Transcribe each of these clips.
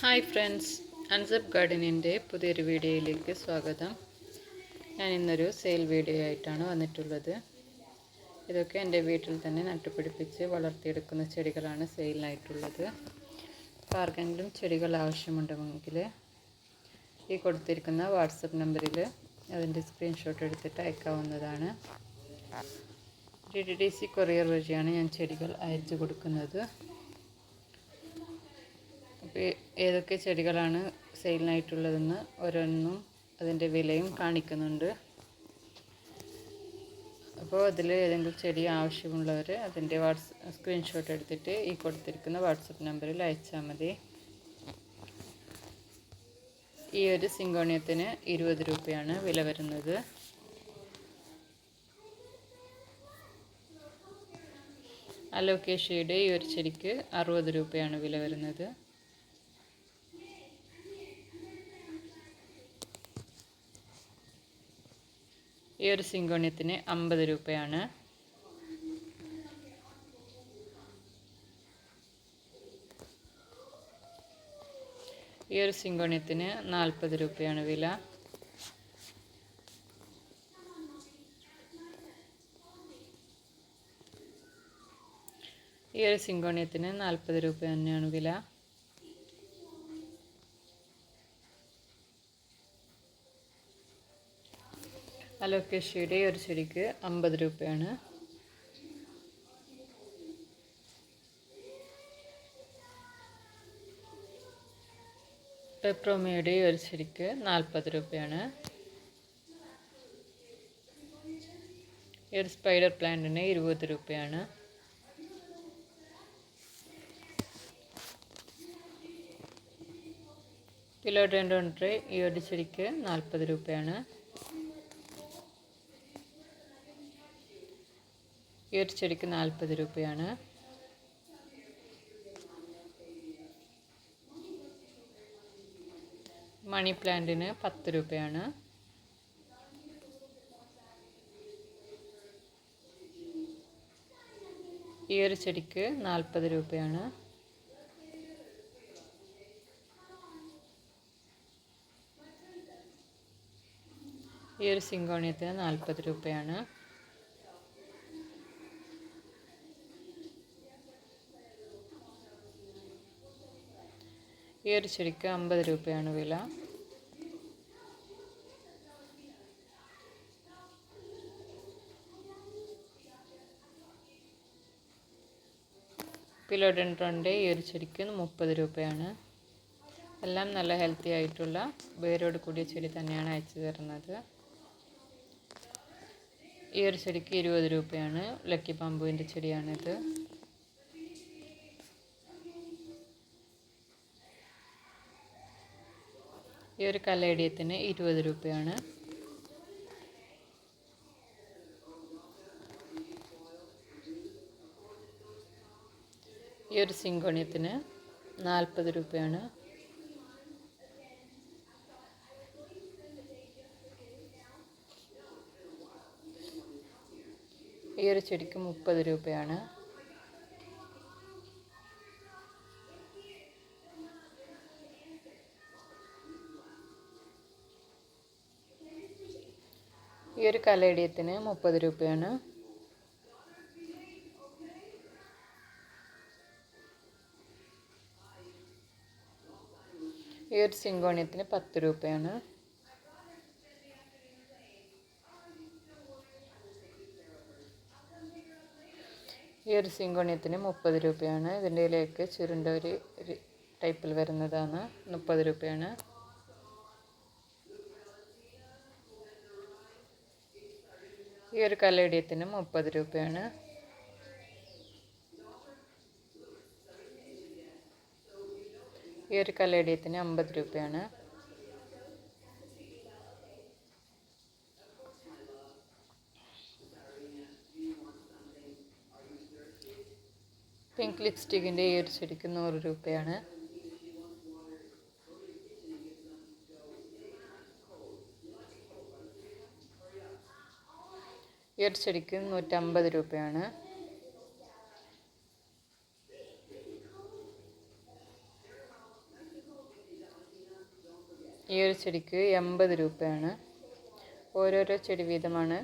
Hi friends unsub ഗാർഡനിന്റെ പുതിയൊരു വീഡിയോയിലേക്ക് സ്വാഗതം. ഞാൻ ഇന്നൊരു സെയിൽ വീഡിയോ ആയിട്ടാണ് വന്നിട്ടുള്ളത്. ഇതൊക്കെ എന്റെ വീട്ടിൽ തന്നെ നട്ടുപിടിപ്പിച്ച് വളർത്തിയെടുക്കുന്ന ചെടികളാണ് സെയിലിനായിട്ടുള്ളത് അപ്പോൾ ആർക്കെങ്കിലും ചെടികൾ ആവശ്യമുണ്ടെങ്കിൽ ഈ കൊടുത്തിരിക്കുന്ന വാട്സപ്പ് നമ്പറിൽ അതിന്റെ സ്ക്രീൻഷോട്ട് എടുത്തിട്ട് അയക്കാവുന്നതാണ്. D T D C courier വഴിയാണ് ഞാൻ ചെടികൾ അയച്ചു കൊടുക്കുന്നത്. ഏതൊക്കെ ചെടികളാണ് സെയിലിനായിട്ടുള്ളതെന്ന് ഓരോന്നും അതിന്റെ വിലയും കാണിക്കുന്നുണ്ട്. അപ്പോൾ അതിൽ ഏതെങ്കിലും ചെടി ആവശ്യമുള്ളവർ അതിന്റെ വാട്സ് സ്ക്രീൻഷോട്ട് എടുത്തിട്ട് ഈ കൊടുത്തിരിക്കുന്ന വാട്സപ്പ് നമ്പറിൽ അയച്ചാൽ മതി. ഈ ഒരു സിങ്കോണിയത്തിന് ഇരുപത് രൂപയാണ് വില വരുന്നത്. അലോക്കേഷ്യയുടെ ഈ ഒരു ചെടിക്ക് അറുപത് രൂപയാണ് വില വരുന്നത്. ഒരു സിങ്കോണിയത്തിന് അമ്പത് രൂപയാണ്. ഈ ഒരു സിങ്കോണിയത്തിന് നാൽപ്പത് രൂപയാണ് വില. ഈ ഒരു സിങ്കോണിയത്തിന് നാൽപ്പത് രൂപ തന്നെയാണ് വില. അലോക്കേഷ്യയുടെ ഒരു ചെടിക്ക് അമ്പത് രൂപയാണ്. പെപ്രോമയുടെ ഒരു ചെടിക്ക് നാൽപ്പത് രൂപയാണ്. ഒരു സ്പൈഡർ പ്ലാന്റിന് ഇരുപത് രൂപയാണ്. പിലോഡെൻഡോൺട്രി ഈ ഒരു ചെടിക്ക് നാൽപ്പത് രൂപയാണ്. ഈ ഒരു ചെടിക്ക് നാൽപ്പത് രൂപയാണ്. മണി പ്ലാന്റിന് പത്ത് രൂപയാണ്. ഈ ഒരു ചെടിക്ക് നാൽപ്പത് രൂപയാണ്. ഈ ഒരു സിങ്കോണിയത്തിന് നാൽപ്പത് രൂപയാണ്. ഈ ഒരു ചെടിക്ക് അമ്പത് രൂപയാണ് വില. പിലോഡൻട്രോണിന്റെ ഈ ഒരു ചെടിക്ക് മുപ്പത് രൂപയാണ്. എല്ലാം നല്ല ഹെൽത്തി ആയിട്ടുള്ള വേരോട് കൂടിയ ചെടി തന്നെയാണ് അയച്ചു തരുന്നത്. ഈ ഒരു ചെടിക്ക് ഇരുപത് രൂപയാണ്. ലക്കി പാമ്പുവിന്റെ ചെടിയാണിത്. ഈ ഒരു കല്ലേടിയത്തിന് ഇരുപത് രൂപയാണ്. ഈ ഒരു സിങ്കോണിയത്തിന് നാൽപ്പത് രൂപയാണ്. ഈ ഒരു ചെടിക്ക് മുപ്പത് രൂപയാണ്. ഒരു കലേഡിയത്തിന് മുപ്പത് രൂപയാണ്. ഈ ഒരു സിങ്കോണിയത്തിന് പത്ത് രൂപയാണ്. ഈ ഒരു സിങ്കോണിയത്തിന് മുപ്പത് രൂപയാണ്. ഇതിന്റെ ഇലയൊക്കെ ചുരുണ്ട ഒരു ടൈപ്പിൽ വരുന്നതാണ്. മുപ്പത് രൂപയാണ്. ഈ ഒരു കല്ലേടിയത്തിന് മുപ്പത് രൂപയാണ്. ഈ ഒരു കല്ലേടിയത്തിന് അമ്പത് രൂപയാണ്. പിങ്ക് ലിപ്സ്റ്റിക്കിന്റെ ഈ ഒരു ചെടിക്ക് നൂറ് രൂപയാണ്. ഈ ഒരു ചെടിക്ക് നൂറ്റമ്പത് രൂപയാണ്. ഈ ഒരു ചെടിക്ക് എൺപത് രൂപയാണ്. ഓരോരോ ചെടി വീതമാണ്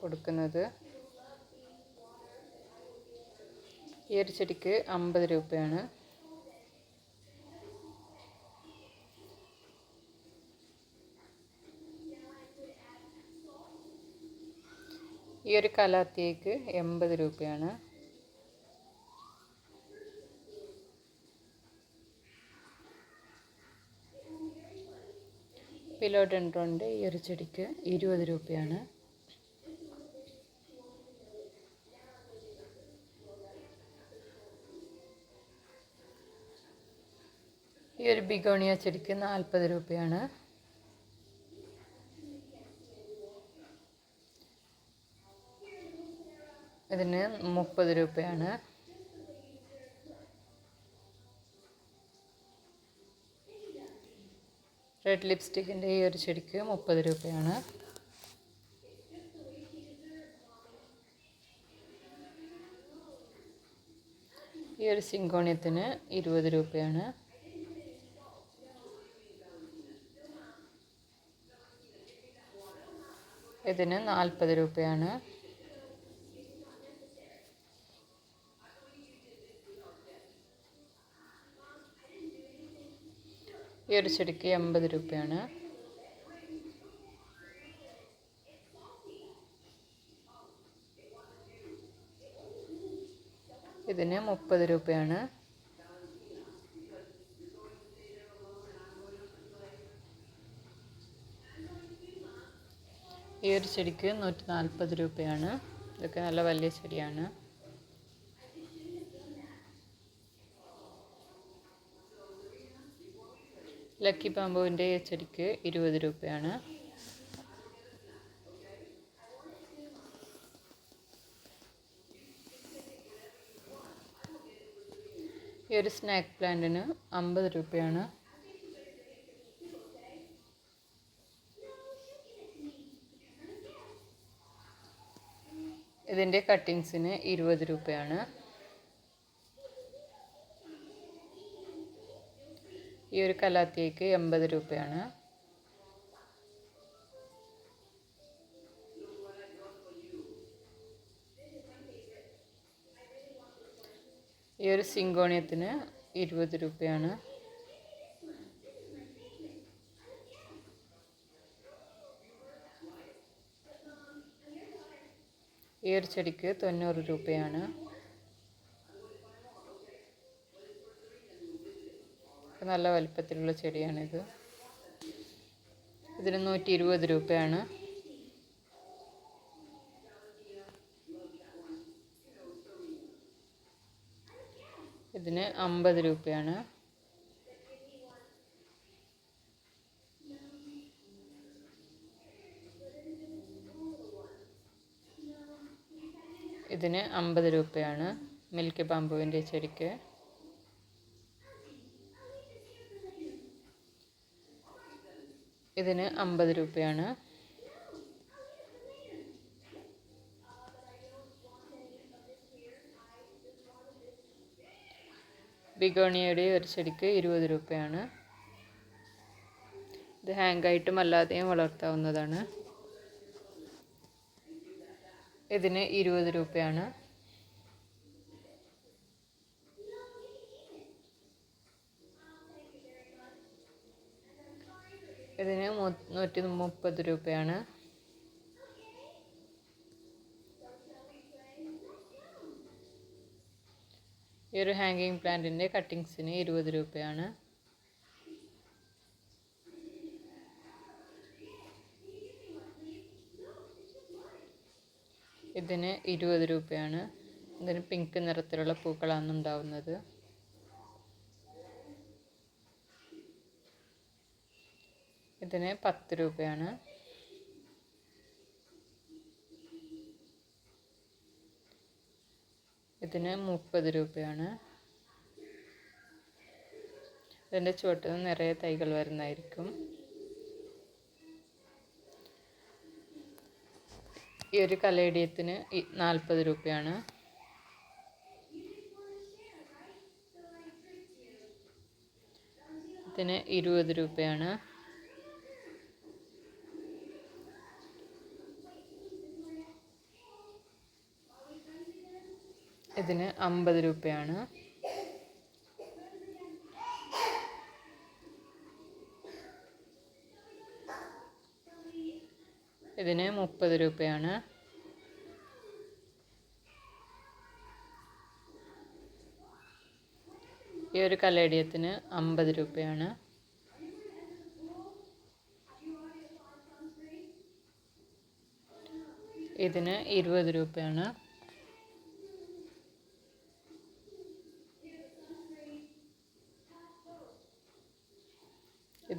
കൊടുക്കുന്നത്. ഈ ഒരു ചെടിക്ക് അമ്പത് രൂപയാണ്. ഈ ഒരു കലാത്തിയേക്ക് എൺപത് രൂപയാണ്. പിലോഡെൻഡ്രോന്റെ ഈ ഒരു ചെടിക്ക് ഇരുപത് രൂപയാണ്. ഈ ഒരു ബിഗോണിയ ചെടിക്ക് നാൽപ്പത് രൂപയാണ്. ഇതിന് മുപ്പത് രൂപയാണ്. റെഡ് ലിപ്സ്റ്റിക്കിന്റെ ഈ ഒരു ചെടിക്ക് മുപ്പത് രൂപയാണ്. ഈ ഒരു സിങ്കോണിയത്തിന് ഇരുപത് രൂപയാണ്. ഇതിന് നാൽപ്പത് രൂപയാണ്. ഈ ഒരു ചെടിക്ക് എൺപത് രൂപയാണ്. ഇതിന് മുപ്പത് രൂപയാണ്. ഈ ഒരു ചെടിക്ക് നൂറ്റി നാൽപ്പത് രൂപയാണ്. ഇതൊക്കെ നല്ല വലിയ ചെടിയാണ്. ലക്കി ബാമ്പുവിന്റെ ചെടിക്ക് ഇരുപത് രൂപയാണ്. ഈ ഒരു സ്നാക്ക് പ്ലാന്റിന് അമ്പത് രൂപയാണ്. ഇതിന്റെ കട്ടിങ്സിന് ഇരുപത് രൂപയാണ്. ഒരു കലാത്തിയേക്ക് എൺപത് രൂപയാണ്. ഈ ഒരു സിങ്കോണിയത്തിന് ഇരുപത് രൂപയാണ്. ഈ ഒരു ചെടിക്ക് തൊണ്ണൂറ് രൂപയാണ്. നല്ല വലിപ്പത്തിലുള്ള ചെടിയാണിത്. ഇതിന് നൂറ്റി ഇരുപത് രൂപയാണ്. ഇതിന് അമ്പത് രൂപയാണ്. ഇതിന് അമ്പത് രൂപയാണ് മിൽക്ക് ബാമ്പുവിന്റെ ചെടിക്ക്. ഇതിന് അമ്പത് രൂപയാണ്. ബിഗോണിയയുടെ ഒരു ചെടിക്ക് ഇരുപത് രൂപയാണ്. ഇത് ഹാങ്കായിട്ടും അല്ലാതെയും വളർത്താവുന്നതാണ്. ഇതിന് ഇരുപത് രൂപയാണ് ഇതിന് നൂറ്റി മുപ്പത് രൂപയാണ്. ഈ ഒരു ഹാങ്ങിങ് പ്ലാന്റിന്റെ കട്ടിങ്സിന് ഇരുപത് രൂപയാണ്. ഇതിന് ഇരുപത് രൂപയാണ്. ഇതിന് പിങ്ക് നിറത്തിലുള്ള പൂക്കളാണ് ഉണ്ടാവുന്നത്. ഇതിന് പത്ത് രൂപയാണ്. ഇതിന് മുപ്പത് രൂപയാണ്. ഇതിന്റെ ചുവട്ടിൽ നിറയെ തൈകൾ വരുന്നതായിരിക്കും. ഈ ഒരു കലേഡിയത്തിന് നാൽപ്പത് രൂപയാണ്. ഇതിന് ഇരുപത് രൂപയാണ്. ഇതിന് അമ്പത് രൂപയാണ്. ഇതിന് മുപ്പത് രൂപയാണ്. ഈ ഒരു കലേഡിയത്തിന് അമ്പത് രൂപയാണ്. ഇതിന് ഇരുപത് രൂപയാണ്.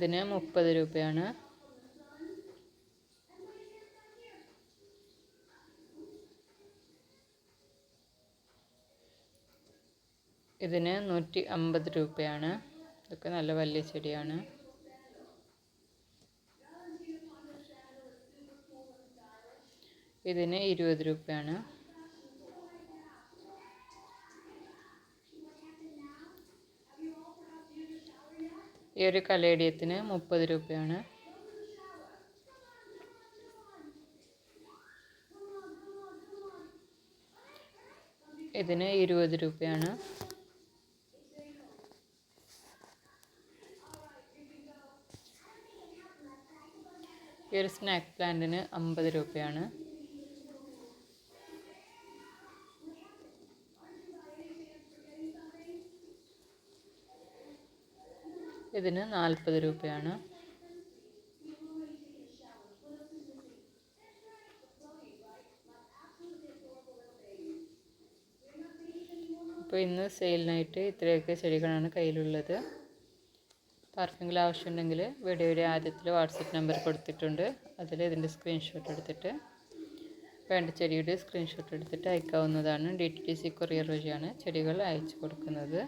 ഇതിന് മുപ്പത് രൂപയാണ്. ഇതിന് നൂറ്റി അമ്പത് രൂപയാണ്. ഇതൊക്കെ നല്ല വലിയ ചെടിയാണ്. ഇതിന് ഇരുപത് രൂപയാണ്. ഈ ഒരു കലേഡിയത്തിന് മുപ്പത് രൂപയാണ്. ഇതിന് ഇരുപത് രൂപയാണ്. ഈ ഒരു സ്നാക്ക് പ്ലാന്റിന് അമ്പത് രൂപയാണ്. ഇതിന് നാൽപ്പത് രൂപയാണ്. അപ്പോൾ ഇന്ന് സെയിലിനായിട്ട് ഇത്രയൊക്കെ ചെടികളാണ് കയ്യിലുള്ളത്. അപ്പോൾ ആവശ്യമുണ്ടെങ്കിൽ വീഡിയോയുടെ ആദ്യത്തിൽ വാട്സപ്പ് നമ്പർ കൊടുത്തിട്ടുണ്ട്. അതിൽ ഇതിന്റെ സ്ക്രീൻഷോട്ട് എടുത്തിട്ട് വേണ്ട ചെടിയുടെ സ്ക്രീൻഷോട്ട് എടുത്തിട്ട് അയക്കാവുന്നതാണ്. D T D C courier വഴിയാണ് ചെടികൾ അയച്ചു കൊടുക്കുന്നത്.